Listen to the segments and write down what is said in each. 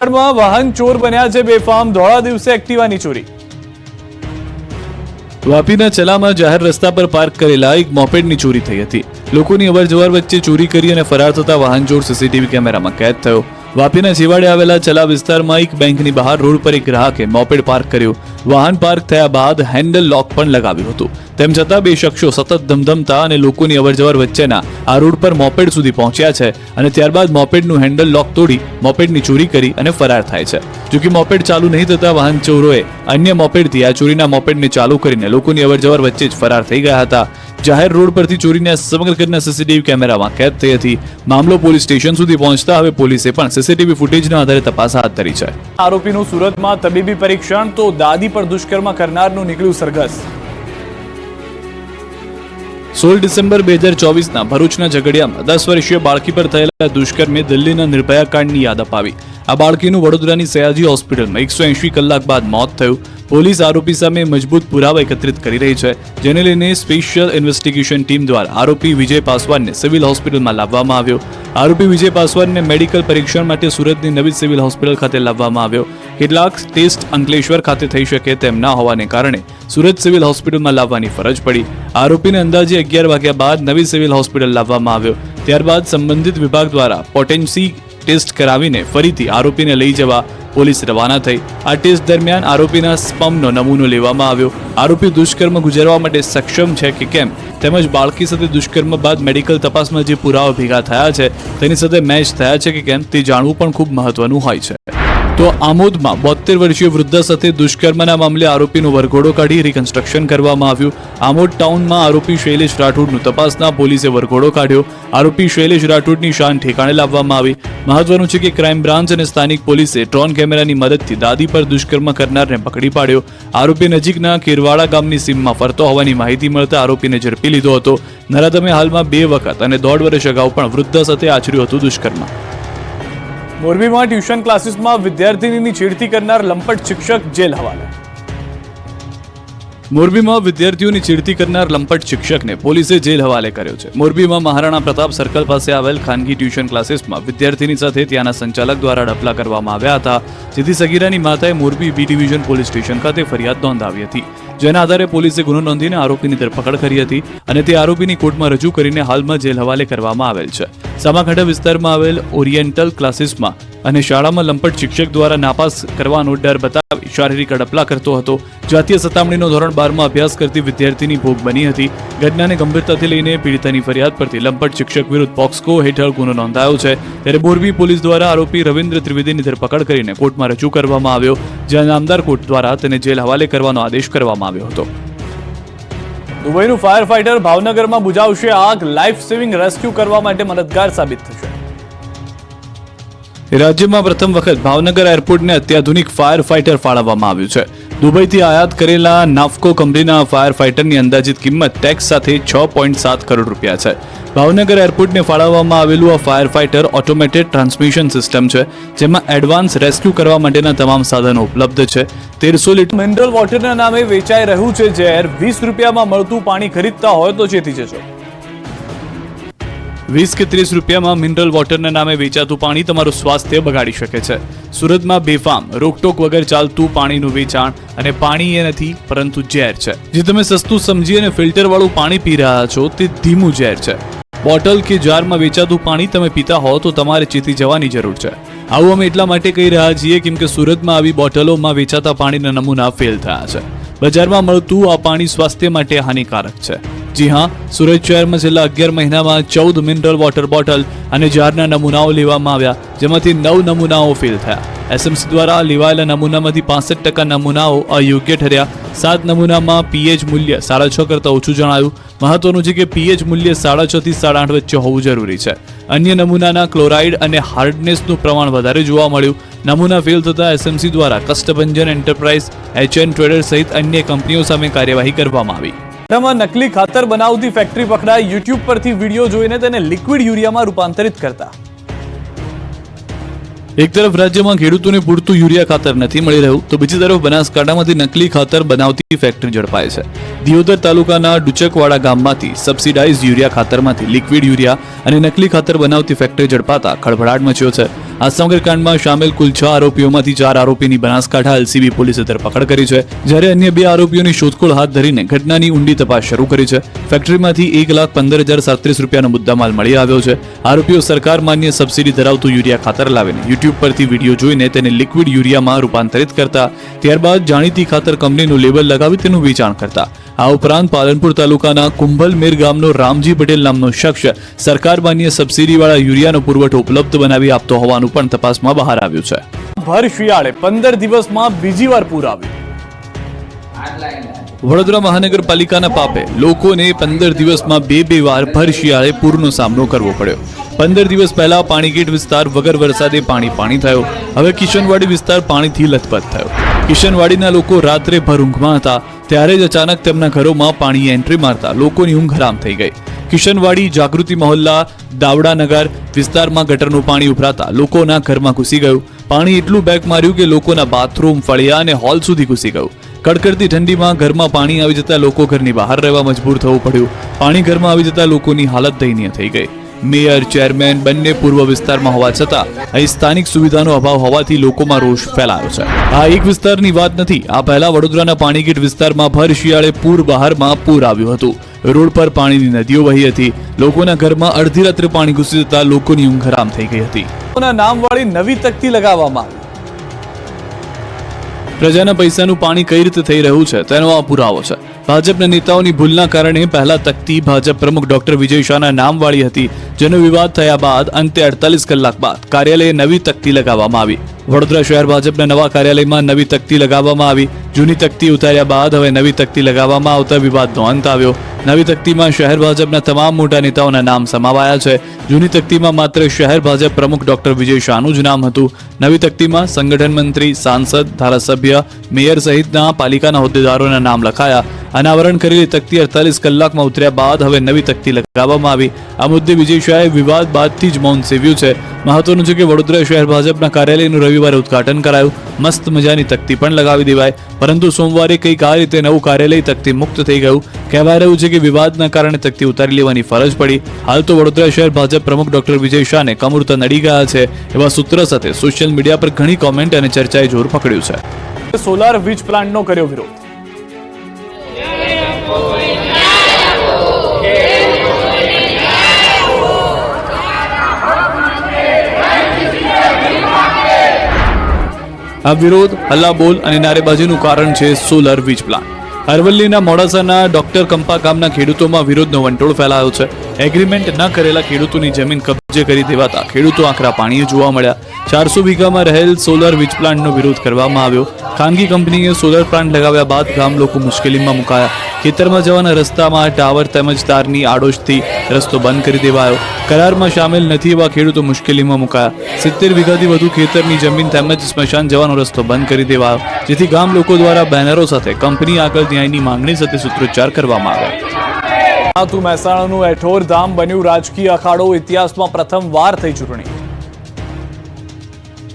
વલસાડમાં વાહન ચોર બન્યા છે બેફામ. ધોળા દિવસે એક્ટિવાની ચોરી. વાપીના ચલામાં જાહેર રસ્તા પર પાર્ક કરેલા એક મોપેડની ચોરી થઈ હતી. લોકોની અવરજવર વચ્ચે ચોરી કરી અને ફરાર થતા વાહન ચોર સીસીટીવી કેમેરામાં કેદ થયો. વાપીના શિવાડે આવેલા ચલા વિસ્તારમાં એક બેંકની બહાર રોડ પર એક ગ્રાહકે મોપેડ પાર્ક કર્યું. વાહન પાર્ક થયા બાદ હેન્ડલ લોક પણ લગાવ્યું હતું. તેમ છતાં બે શખ્સો સતત ધમધમતા અને લોકોની અવરજવર વચ્ચેના આ રોડ પર મોપેડ સુધી પહોંચ્યા છે અને ત્યારબાદ મોપેડનું હેન્ડલ લોક તોડી મોપેડની ચોરી કરી અને ફરાર થાય છે. જો કે મોપેડ ચાલુ નહીં થતા વાહન ચોરોએ અન્ય મોપેડથી આ ચોરીના મોપેડને ચાલુ કરીને લોકોની અવરજવર વચ્ચે જ ફરાર થઈ ગયા હતા. જાહેર રોડ પરથી ચોરીને સમગ્ર ઘટના સીસીટીવી કેમેરામાં કેદ થઈ હતી. મામલો પોલીસ સ્ટેશન સુધી પહોંચતા હવે પોલીસે પણ સીસીટીવી ફૂટેજના આધારે તપાસ હાથ ધરી છે. આરોપીનું સુરતમાં તબીબી પરીક્ષણ તો દાદી પર દુષ્કર્મ કરનારનું નીકળ્યું સરઘસ. સોળ ડિસેમ્બર બે હજાર ચોવીસના ભરૂચના ઝઘડિયામાં દસ વર્ષીય બાળકી પર થયેલા દુષ્કર્મે દિલ્હીના નિર્ભયા કાંડની યાદ અપાવી. આ બાળકીનું વડોદરાની સયાજી હોસ્પિટલમાં એકસો એંશી કલાક બાદ મોત થયું. પોલીસ આરોપી સામે મજબૂત પુરાવા એકત્રિત કરી રહી છે, જેને લઈને સ્પેશિયલ ઇન્વેસ્ટિગેશન ટીમ દ્વારા આરોપી વિજય પાસવાનને સિવિલ હોસ્પિટલમાં લાવવામાં આવ્યો. આરોપી વિજય પાસવાનને મેડિકલ પરીક્ષણ માટે સુરતની નવી સિવિલ હોસ્પિટલ ખાતે લાવવામાં આવ્યો. કેટલાક ટેસ્ટ અંકલેશ્વર ખાતે થઈ શકે તેમ ના હોવાને કારણે સુરત સિવિલ હોસ્પિટલમાં લાવવાની ફરજ પડી. આરોપીને અંદાજે અગિયાર વાગ્યા બાદ નવી સિવિલ હોસ્પિટલ લાવવામાં આવ્યો. ત્યારબાદ સંબંધિત વિભાગ દ્વારા પોટેન્સી ટેસ્ટ કરાવીને ફરીથી આરોપીને લઈ જવા પોલીસ રવાના થઈ. આ ટેસ્ટ દરમિયાન આરોપીના સ્પમનો નમૂનો લેવામાં આવ્યો. આરોપી દુષ્કર્મ ગુજારવા માટે સક્ષમ છે કે કેમ? તેમજ બાળકી સાથે દુષ્કર્મ બાદ મેડિકલ તપાસમાં જે પુરાવા ભેગા થયા છે, તેની સાથે મેચ થયા છે કે કેમ તે જાણવું પણ ખૂબ મહત્વનું હોય છે. તો આમોદમાં બોતેર વર્ષીય વૃદ્ધા સાથે દુષ્કર્મના મામલે આરોપીનો વરઘોડો કાઢી રિકન્સ્ટ્રક્શન કરવામાં આવ્યું. આમોદ ટાઉનમાં આરોપી શૈલેષ રાઠોડનું તપાસના પોલીસે વરઘોડો કાઢ્યો. આરોપી શૈલેષ રાઠોડની શાન ઠેકાણે લાવવામાં આવી. મહત્વનું છે કે ક્રાઇમ બ્રાન્ચ અને સ્થાનિક પોલીસે ડ્રોન કેમેરાની મદદથી દાદી પર દુષ્કર્મ કરનારને પકડી પાડ્યો. આરોપી નજીકના કેરવાડા ગામની સીમમાં ફરતો હોવાની માહિતી મળતા આરોપીને ઝડપી લીધો હતો. નરાધમે હાલમાં બે વખત અને દોઢ વર્ષ અગાઉ પણ વૃદ્ધા સાથે આચર્યું હતું દુષ્કર્મ. મોરબીમાં ટ્યુશન ક્લાસીસમાં વિદ્યાર્થીનીની છેડતી કરનાર લંપટ શિક્ષક જેલ હવાલે. મોરબીમાં વિદ્યાર્થીઓની છેડતી કરનાર લંપટ શિક્ષકને પોલીસે જેલ હવાલે કર્યો છે. મોરબીમાં મહારાણા પ્રતાપ સર્કલ પાસે આવેલ ખાનગી ટ્યુશન ક્લાસીસમાં વિદ્યાર્થીની સાથે ત્યાંના સંચાલક દ્વારા ડપલા કરવામાં આવ્યા હતા. જેથી સગીરાની માતાએ Morbi B division police station ખાતે ફરિયાદ નોંધાવી હતી. જેના આધારે પોલીસે ગુનો નોંધીને આરોપીની ધરપકડ કરી હતી અને તે આરોપીની કોર્ટમાં રજૂ કરીને હાલમાં જેલ હવાલે કરવામાં આવેલ છે. સામાખંડા વિસ્તારમાં આવેલ ઓરિએન્ટલ ક્લાસીસમાં અને શાળામાં લંપટ શિક્ષક દ્વારા નાપાસ કરવાનો ડર બતાવી શારીરિક અડપલા કરતો હતો. જાતીય સતામણીનો ધોરણ બારમાં અભ્યાસ કરતી વિદ્યાર્થીની ભોગ બની હતી. ઘટનાને ગંભીરતાથી લઈને પીડિતાની ફરિયાદ પરથી લંપટ શિક્ષક વિરુદ્ધ પોક્સકો હેઠળ ગુનો નોંધાયો છે. ત્યારે મોરબી પોલીસ દ્વારા આરોપી રવિન્દ્ર ત્રિવેદીની ધરપકડ કરીને કોર્ટમાં રજૂ કરવામાં આવ્યો, જ્યાં નામદાર કોર્ટ દ્વારા તેને જેલ હવાલે કરવાનો આદેશ કરવામાં આવ્યો હતો. દુબઈનું ફાયર ફાઇટર ભાવનગરમાં બુજાવશે આગ. લાઈફ સેવિંગ રેસ્ક્યુ કરવા માટે મદદગાર સાબિત થશે. રાજ્યમાં પ્રથમ વખત ભાવનગર એરપોર્ટને અત્યાધુનિક ફાયર ફાઇટર ફાળવવામાં આવ્યું છે. દુબઈથી આયાત કરેલા નાફકો કંપનીના ફાયર ફાઇટરની અંદાજિત કિંમત ટેક્સ સાથે છ પોઈન્ટ સાત કરોડ રૂપિયા છે. ભાવનગર એરપોર્ટને ફાળવવામાં આવેલું આ fire fighter automated transmission system છે, જેમાં એડવાન્સ રેસ્ક્યુ કરવા માટેના તમામ સાધનો ઉપલબ્ધ છે. તેરસો લીટર મિનરલ વોટરના નામે વેચાઈ રહ્યું છે ઝેર. વીસ રૂપિયામાં મળતું પાણી ખરીદતા હોય તો ચેતી જશો વીસ કે ત્રીસ રૂપિયામાં મિનરલ વોટરના નામે વેચાતું પાણી તમારું સ્વાસ્થ્ય બગાડી શકે છે. સુરતમાં બેફામ, રોકટોક વગર ચાલતું પાણીનું વેચાણ અને પાણી એ નથી, પરંતુ ઝેર છે. જે તમે સસ્તું સમજી અને ફિલ્ટરવાળું પાણી પી રહ્યા છો, તે ધીમું ઝેર છે. બોટલ કે જારમાં વેચાતું પાણી તમે પીતા હો, તો તમારે ચેતી જવાની જરૂર છે. આવું અમે એટલા માટે કહી રહ્યા છીએ કેમ કે સુરતમાં આવી બોટલોમાં વેચાતા પાણીના નમૂના ફેલ થયા છે. બજારમાં મળતું આ પાણી સ્વાસ્થ્ય માટે હાનિકારક છે. જી હા, સુરત શહેરમાં છેલ્લા અગિયાર મહિનામાં ચૌદ મિનરલ વોટર બોટલ અને જારના નમૂનાઓ લેવામાં આવ્યા, જેમાંથી નવ નમૂનાઓ ફેલ થયા. એસએમસી દ્વારા લેવાયેલા નમૂનામાંથી પાસઠ ટકા નમૂનાઓ અયોગ્ય ઠર્યા. સાત નમૂનામાં પીએચ મૂલ્ય સાડા છ કરતાં ઓછું જણાયું. મહત્વનું છે કે પીએચ મૂલ્ય સાડા છ થી સાડા આઠ વચ્ચે હોવું જરૂરી છે. અન્ય નમૂનાના ક્લોરાઇડ અને હાર્ડનેસનું પ્રમાણ વધારે જોવા મળ્યું. નમૂના ફેલ થતાં એસએમસી દ્વારા કષ્ટભંજન એન્ટરપ્રાઇઝ, એચએન ટ્રેડર સહિત અન્ય કંપનીઓ સામે કાર્યવાહી કરવામાં આવી. માં નકલી ખાતર બનાવતી ફેક્ટરી પકડાઈ યુટ્યુબ પરથી વીડિયો જોઈને તેને લિક્વિડ યુરિયામાં રૂપાંતરિત કરતા. એક તરફ રાજ્યમાં ખેડૂતોને પૂરતું યુરિયા ખાતર નથી મળી રહ્યું, તો બીજી તરફ બનાસકાંઠામાંથી નકલી ખાતર બનાવતી ફેક્ટરી ઝડપાય છે. દિયોદર તાલુકાના ડુચકવાડા ગામમાંથી સબસિડાઇઝ યુરિયા ખાતરમાંથી લિક્વિડ યુરિયા અને નકલી ખાતર બનાવતી ફેક્ટરી ઝડપાતા ખળભળાટ મચ્યો છે. આ સમગ્રકાંડમાં સામેલ કુલ છ આરોપીઓમાંથી ચાર આરોપીની બનાસકાંઠા એલસીબી પોલીસે ધરપકડ કરી છે, જ્યારે અન્ય બે આરોપીઓની શોધખોળ હાથ ધરીને ઘટનાની ઊંડી તપાસ શરૂ કરી છે. ફેક્ટરીમાંથી એક લાખ પંદર હજાર સાડત્રીસ રૂપિયાનો મુદ્દામાલ મળી આવ્યો છે. આરોપીઓ સરકાર માન્ય સબસિડી ધરાવતું યુરિયા ખાતર લાવીને યુટ્યુબ પરથી વીડિયો જોઈને તેને લિક્વિડ યુરિયામાં રૂપાંતરિત કરતા, ત્યારબાદ જાણીતી ખાતર કંપનીનું લેબલ લગાવી તેનું વેચાણ કરતા. આ ઉપરાંત પાલનપુર તાલુકાના કુંભલમેર ગામનો રામજી પટેલ નામનો શખ્સ સરકાર માન્ય સબસિડીવાળા યુરિયાનો પુરવઠો ઉપલબ્ધ બનાવી આપતો હોવાનું પણ તપાસમાં બહાર આવ્યું છે. ભર શિયાળે પંદર દિવસમાં બીજી વાર પૂર આવ્યું. વડોદરા મહાનગરપાલિકાના પાપે લોકોને પંદર દિવસમાં બે બે વાર ભર શિયાળે પૂરનો સામનો કરવો પડ્યો. પંદર દિવસ પહેલા પાણીગેટ વિસ્તાર વગર વરસાદે પાણી પાણી થયો. હવે કિશનવાડી વિસ્તાર પાણીથી લથપથ થયો. કિશનવાડીના લોકો રાત્રે ભર ઊંઘમાં હતા. ત્યારે જ અચાનક તેમના ઘરોમાં પાણી એન્ટ્રી મારતા લોકોની ઊંઘ હરામ થઈ ગઈ. કિશનવાડી જાગૃતિ મહોલ્લા દાવડાનગર વિસ્તારમાં ગટરનું પાણી ઉભરાતા લોકોના ઘરમાં ઘૂસી ગયું. પાણી એટલું બેક માર્યું કે લોકોના બાથરૂમ ફળિયા અને હોલ સુધી ઘૂસી ગયું. કડકડતી ઠંડીમાં ઘરમાં પાણી આવી જતા લોકો ઘરની બહાર રહેવા મજબૂર થવું પડ્યું. પાણી ઘરમાં આવી જતા લોકોની હાલત દયનીય થઈ ગઈ. મેયર, ચેરમેન બંને પૂર્વ વિસ્તારમાં હોવા છતાં અહીં સ્થાનિક સુવિધાનો અભાવ હોવાથી લોકોમાં રોષ ફેલાયો છે. આ એક વિસ્તારની વાત નથી. આ પહેલા વડોદરાના પાણીગીટ વિસ્તારમાં ભર શિયાળે પૂર બહારમાં પૂર આવ્યું હતું. રોડ પર પાણીની નદીઓ વહી હતી. લોકોના ઘરમાં અડધી રાત્રે પાણી ઘૂસી જતા લોકોની ઊંઘ હરામ થઈ ગઈ હતી. નામવાળી નવી તકતી લગાવવામાં પ્રજાના પૈસાનું પાણી કઈ રીતે થઈ રહ્યું છે તેનો આ પુરાવો છે. ભાજપના નેતાઓની ભૂલના કારણે પહેલા તકતી ભાજપ પ્રમુખ ડોક્ટર વિજય શાહના નામવાળી હતી, જેનો વિવાદ થયા બાદ અંતે અડતાલીસ કલાક બાદ કાર્યાલયે નવી તકતી લગાવવામાં આવી. વડોદરા શહેર ભાજપના નવા કાર્યાલયમાં નવી તકતી લગાવવામાં આવી. જૂની તકતી ઉતાર્યા બાદ હવે નવી તકતી લગાવવામાં આવતા વિવાદનો અંત આવ્યો. નવી તકતીમાં શહેર ભાજપના તમામ મોટા નેતાઓના નામ સમાવાયા છે. જૂની તકતીમાં માત્ર શહેર ભાજપ પ્રમુખ ડોક્ટર વિજય શાહનું જ નામ હતું. નવી તકતીમાં સંગઠન મંત્રી, સાંસદ, ધારાસભ્ય, મેયર સહિતના પાલિકાના હોદ્દેદારોના નામ લખાયા. અનાવરણ કરેલી તકતી અડતાલીસ કલાકમાં ઉતર્યા બાદ હવે નવી તકતી લગાવવામાં આવી. આ મુદ્દે વિજય શાહે વિવાદ બાદથી જ મૌન સેવ્યું છે. મહત્વનું છે કે વડોદરા શહેર ભાજપના કાર્યાલયનું રવિવારે ઉદઘાટન કરાયું. મસ્ત મજાની તકતી પણ લગાવી દેવાય. પરંતુ સોમવારે કંઈક આ રીતે નવું કાર્યાલય તકતી મુક્ત થઈ ગયું. કહેવાય રહ્યું છે કે વિવાદના કારણે તકતી ઉતારી લેવાની ફરજ પડી. હાલ તો વડોદરા શહેર ભાજપ પ્રમુખ ડોક્ટર વિજય શાહને કમૂરતા નડી ગયા છે. એવા સૂત્ર સાથે સોશિયલ મીડિયા પર ઘણી કોમેન્ટ અને ચર્ચાએ જોર પકડ્યું છે. સોલાર વીજ પ્લાન્ટનો કર્યો વિરોધ. આ વિરોધ હલ્લાબોલ અને નારેબાજીનું કારણ છે સોલર વીજ પ્લાન્ટ. અરવલ્લીના મોડાસાના ડોક્ટર કંપા ગામના ખેડૂતોમાં વિરોધનો વંટોળ ફેલાયો છે. એગ્રીમેન્ટ ન કરેલા ખેડૂતોની જમીન કબજે કરી દેવાતા ખેડૂતો આકરા પાણીએ જોવા મળ્યા. ચારસો વીઘામાં રહેલ સોલર વીજ પ્લાન્ટનો વિરોધ કરવામાં આવ્યો. ખાનગી કંપનીએ સોલર પ્લાન્ટ લગાવ્યા બાદ ગામ લોકો મુશ્કેલીમાં મુકાયા. ખેતરમાં જવાના રસ્તામાં ટાવર તેમજ તારની આડોશથી રસ્તો બંધ કરી દેવાયો. કરારમાં સામેલ નથી એવા ખેડૂતો મુશ્કેલીમાં મુકાયા. સિત્તેર વીઘાથી વધુ ખેતરની જમીન તેમજ સ્મશાન જવાનો રસ્તો બંધ કરી દેવાયો. જેથી ગામ લોકો દ્વારા બેનરો સાથે કંપની આગળ ન્યાયની માંગણી સાથે સૂત્રોચ્ચાર કરવામાં આવ્યા. તું મહેસાણાનું એઠોર ધામ બન્યું રાજકીય અખાડો ઇતિહાસમાં પ્રથમ વાર થઈ ચૂંટણી.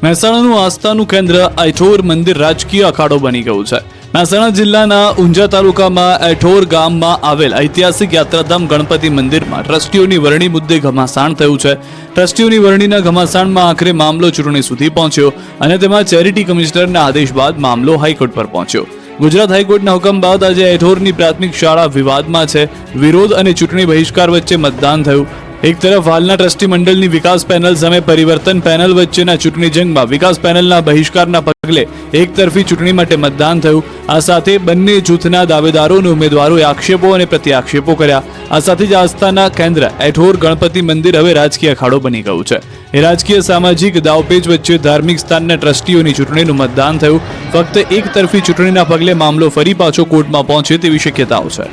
મહેસાણાનું આસ્થાનું કેન્દ્ર એઠોર મંદિર રાજકીય અખાડો બની ગયું છે. મહેસાણા જિલ્લાના ઊંઝા તાલુકામાં એઠોર ગામમાં આવેલ ઐતિહાસિક યાત્રાધામ ગણપતિ મંદિરમાં ટ્રસ્ટીઓની વરણી મુદ્દે ઘમાસાણ થયું છે. ટ્રસ્ટીઓની વરણીના ઘમાસાણમાં આખરે મામલો ચૂંટણી સુધી પહોંચ્યો અને તેમાં ચેરિટી કમિશનરના આદેશ બાદ મામલો હાઈકોર્ટ પર પહોંચ્યો. ગુજરાત હાઈકોર્ટના હુકમ બાદ આજે એઠોરની પ્રાથમિક શાળા વિવાદમાં છે. વિરોધ અને ચૂંટણી બહિષ્કાર વચ્ચે મતદાન થયું. એક તરફ હાલના ટ્રસ્ટી મંડળની વિકાસ પેનલ સામે પરિવર્તન પેનલ વચ્ચેના ચૂંટણી જંગમાં વિકાસ પેનલના બહિષ્કારના પગલે એકતરફી ચૂંટણી માટે મતદાન થયું. આ સાથે બંને જૂથના દાવેદારો અને ઉમેદવારોએ આક્ષેપો અને પ્રત્યાક્ષેપો કર્યા. આ સાથે જ આસ્થાના કેન્દ્ર એઠોર ગણપતિ મંદિર હવે રાજકીય અખાડો બની ગયું છે. એ રાજકીય સામાજિક દાવપેચ વચ્ચે ધાર્મિક સ્થાનના ટ્રસ્ટીઓની ચૂંટણીનું મતદાન થયું. ફક્ત એક તરફી ચૂંટણીના પગલે મામલો ફરી પાછો કોર્ટમાં પહોંચે તેવી શક્યતાઓ છે.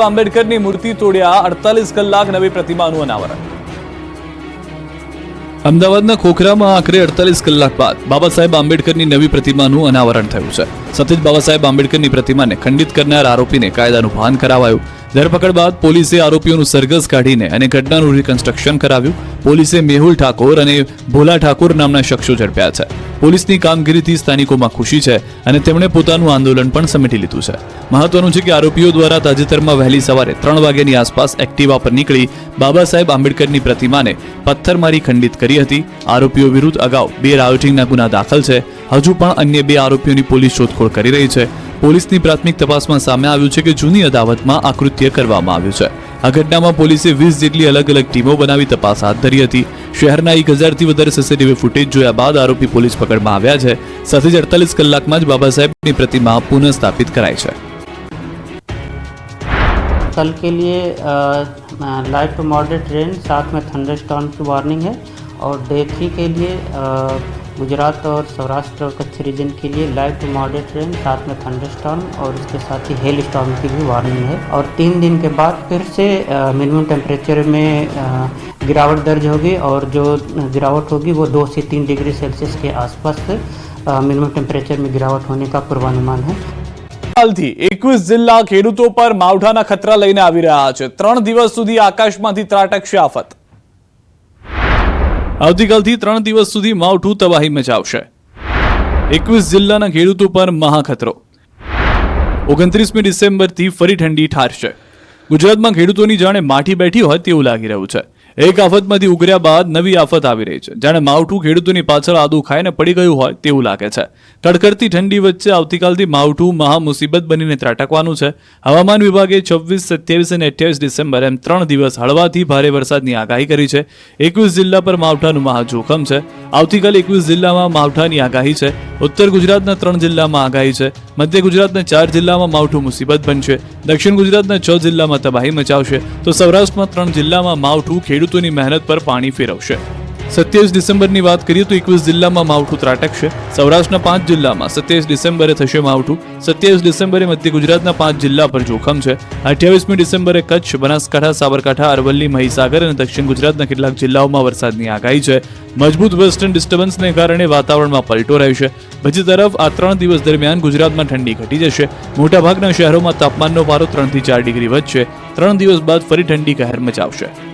આંબેડકરની મૂર્તિ તોડ્યા અડતાલીસ કલાક નવી પ્રતિમાનું અનાવરણ. અમદાવાદના ખોખરામાં આખરે અડતાલીસ કલાક બાદ બાબા સાહેબ આંબેડકરની નવી પ્રતિમાનું અનાવરણ થયું છે. જ બાબા સાહેબ આંબેડકરની પ્રતિમાને ખંડિત કરનાર આરોપીને કાયદાનું ભાન કરાવાયું. ધરપકડ બાદ પોલીસે આરોપીઓનું સરઘસ કાઢીને અને ઘટનાનું રિકન્સ્ટ્રક્શન કરાવ્યું. પોલીસે મેહુલ ઠાકોર અને ભોલા ઠાકોર નામના શખ્સો ઝડપ્યા છે. પોલીસની કામગીરીથી સ્થાનિકોમાં ખુશી છે અને તેમણે પોતાનું આંદોલન પણ સમેટી લીધું છે. મહત્વનું છે કે આરોપીઓ દ્વારા તાજેતરમાં વહેલી સવારે ત્રણ વાગ્યાની આસપાસ એક્ટિવા પર નીકળી બાબા સાહેબ આંબેડકરની પ્રતિમાને પથ્થરમારી ખંડિત કરી હતી. આરોપીઓ વિરુદ્ધ અગાઉ બે રાયોટિંગના ગુના દાખલ છે. હજુ પણ અન્ય બે આરોપીઓની પોલીસ શોધખોળ કરી રહી છે. પોલીસની પ્રાથમિક તપાસમાં સામે આવ્યું છે કે જૂની અદાવતમાં આ કૃત્ય કરવામાં આવ્યું છે. આ ઘટનામાં પોલીસે વીસ જેટલી અલગ અલગ ટીમો બનાવી તપાસ હાથ ધરી હતી. શહેરના એક હજારથી વધારે સીસીટીવી ફૂટેજ જોયા બાદ આરોપી પોલીસ પકડમાં આવ્યા છે. સાથે જ અડતાલીસ કલાકમાં જ બાબા સાહેબની પ્રતિમા પુનઃસ્થાપિત કરાઈ છે. કલ કે લીએ लाइट टू मॉडरेट रेन साथ में थंडर स्टॉर्म की वार्निंग है। और डे थ्री के लिए गुजरात और सौराष्ट्र और कच्छ रीजन के लिए लाइट टू मॉडरेट रेन साथ में थंडर स्टॉर्म और इसके साथ ही हेल स्टॉर्म की भी वार्निंग है। और तीन दिन के बाद फिर से मिनिमम टेम्परेचर में गिरावट दर्ज होगी और जो गिरावट होगी वो दो से तीन डिग्री सेल्सियस के आसपास मिनिमम टेम्परेचर में गिरावट होने का पूर्वानुमान है। હાલથી એકવીસ જિલ્લા ખેડૂતો પર માવઠાના ખતરા લઈને આવી રહ્યા છે. ત્રણ દિવસ સુધી આકાશમાંથી ત્રાટકશે આફત આવતીકાલથી ત્રણ દિવસ સુધી માવઠું તબાહી મચાવશે. એકવીસ જિલ્લાના ખેડૂતો પર મહાખતરો. ઓગણત્રીસમી ડિસેમ્બરથી ફરી ઠંડી ઠારશે. ગુજરાતમાં ખેડૂતોની જાણે માઠી બેઠી હોય તેવું લાગી રહ્યું છે. એક આફતમાંથી ઉગર્યા બાદ નવી આફત આવી રહી છે. જાણે માવઠું ખેડૂતોની પાછળ આદુ ખાઈને પડી ગયું હોય તેવું લાગે છે. કડકડતી ઠંડી વચ્ચે આવતીકાલથી માવઠું મહા મુસીબત બનીને ત્રાટકવાનું છે. હવામાન વિભાગે છવ્વીસ, સત્યાવીસ અને અઠ્યાવીસ ડિસેમ્બર એમ ત્રણ દિવસ હળવાથી ભારે વરસાદની આગાહી કરી છે. એકવીસ જિલ્લા પર માવઠાનું મહા જોખમ છે. આવતીકાલે એકવીસ જિલ્લામાં માવઠાની આગાહી છે. ઉત્તર ગુજરાતના ત્રણ જિલ્લામાં આગાહી છે. મધ્ય ગુજરાતના ચાર જિલ્લામાં માવઠું મુસીબત બનશે. દક્ષિણ ગુજરાતના છ જિલ્લામાં તબાહી મચાવશે. તો સૌરાષ્ટ્રમાં ત્રણ જિલ્લામાં માવઠું ખેડૂતોની મહેનત પર પાણી ફેરવશે. સત્યાવીસ ડિસેમ્બરની વાત કરીએ તો એકવીસ જિલ્લામાં માવઠું ત્રાટકશે. સૌરાષ્ટ્રના પાંચ જિલ્લામાં સત્યાવીસ ડિસેમ્બરે થશે માવઠું. સત્યાવીસ ડિસેમ્બરે મધ્ય ગુજરાતના પાંચ જિલ્લા પર જોખમ છે. અઠ્યાવીસમી ડિસેમ્બરે કચ્છ, બનાસકાંઠા, સાબરકાંઠા, અરવલ્લી, મહીસાગર અને દક્ષિણ ગુજરાતના કેટલાક જિલ્લાઓમાં વરસાદની આગાહી છે. મજબૂત વેસ્ટર્ન ડિસ્ટર્બન્સને કારણે વાતાવરણમાં પલટો રહેશે. બીજી તરફ આ ત્રણ દિવસ દરમિયાન ગુજરાતમાં ઠંડી ઘટી જશે. મોટાભાગના શહેરોમાં તાપમાનનો પારો ત્રણથી ચાર ડિગ્રી વધશે. ત્રણ દિવસ બાદ ફરી ઠંડી કહેર મચાવશે.